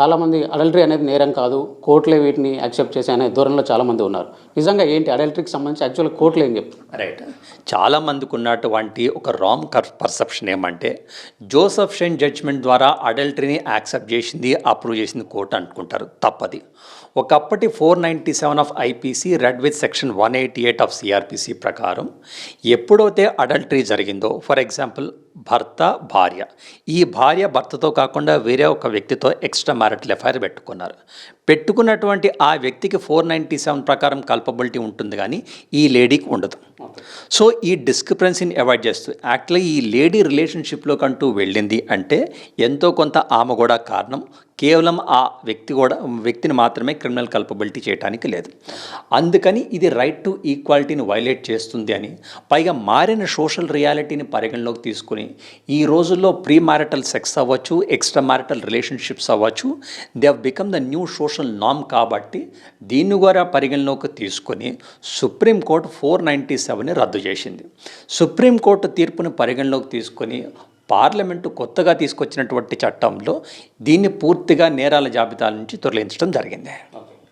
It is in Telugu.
చాలామంది అడల్టరీ అనేది నేరం కాదు కోర్టులే వీటిని యాక్సెప్ట్ చేసే అనే ధోరణిలో చాలామంది ఉన్నారు. నిజంగా ఏంటి అడల్టరీకి సంబంధించి యాక్చువల్ కోర్టులు ఏం చెప్తారు రైట్ చాలామందికి ఉన్నటువంటి ఒక రామ్ పర్సెప్షన్ ఏమంటే జోసఫ్ షెన్ జడ్జ్మెంట్ ద్వారా అడల్టరీని యాక్సెప్ట్ చేసింది అప్రూవ్ చేసింది కోర్టు అనుకుంటారు. తప్పది. ఒకప్పటి four ninety seven of IPC read with section one eighty eight of CrPC ప్రకారం ఎప్పుడైతే అడల్టరీ జరిగిందో ఫర్ ఎగ్జాంపుల్ భర్త భార్య. ఈ భార్య భర్తతో కాకుండా వేరే ఒక వ్యక్తితో ఎక్స్ట్రా మారట్ల ఎఫ్ఐఆర్ పెట్టుకున్నారు. పెట్టుకున్నటువంటి ఆ వ్యక్తికి ఫోర్ నైంటీ సెవెన్ ప్రకారం కల్పబిలిటీ ఉంటుంది కానీ ఈ లేడీకి ఉండదు. సో ఈ డిస్క్రిపెన్సీని అవాయిడ్ చేస్తూ యాక్చువల్లీ ఈ లేడీ రిలేషన్షిప్లో కంటూ వెళ్ళింది అంటే ఎంతో కొంత ఆమె కూడా కారణం కేవలం ఆ వ్యక్తి కూడా వ్యక్తిని మాత్రమే క్రిమినల్ కల్పబిలిటీ చేయడానికి లేదు. అందుకని ఇది రైట్ టు ఈక్వాలిటీని వైలేట్ చేస్తుంది అని పైగా మారిన సోషల్ రియాలిటీని పరిగణలోకి తీసుకుని ఈ రోజుల్లో ప్రీ మ్యారిటల్ సెక్స్ అవ్వచ్చు ఎక్స్ట్రా మ్యారిటల్ రిలేషన్షిప్స్ అవ్వచ్చు they have become the new social నామ్ కాబట్టి దీన్ని కూడా పరిగణలోకి తీసుకొని సుప్రీంకోర్టు ఫోర్ నైంటీ సెవెన్ని రద్దు చేసింది. సుప్రీంకోర్టు తీర్పును పరిగణలోకి తీసుకొని పార్లమెంటు కొత్తగా తీసుకొచ్చినటువంటి చట్టంలో దీన్ని పూర్తిగా నేరాల జాబితా నుంచి తొలగించడం జరిగింది.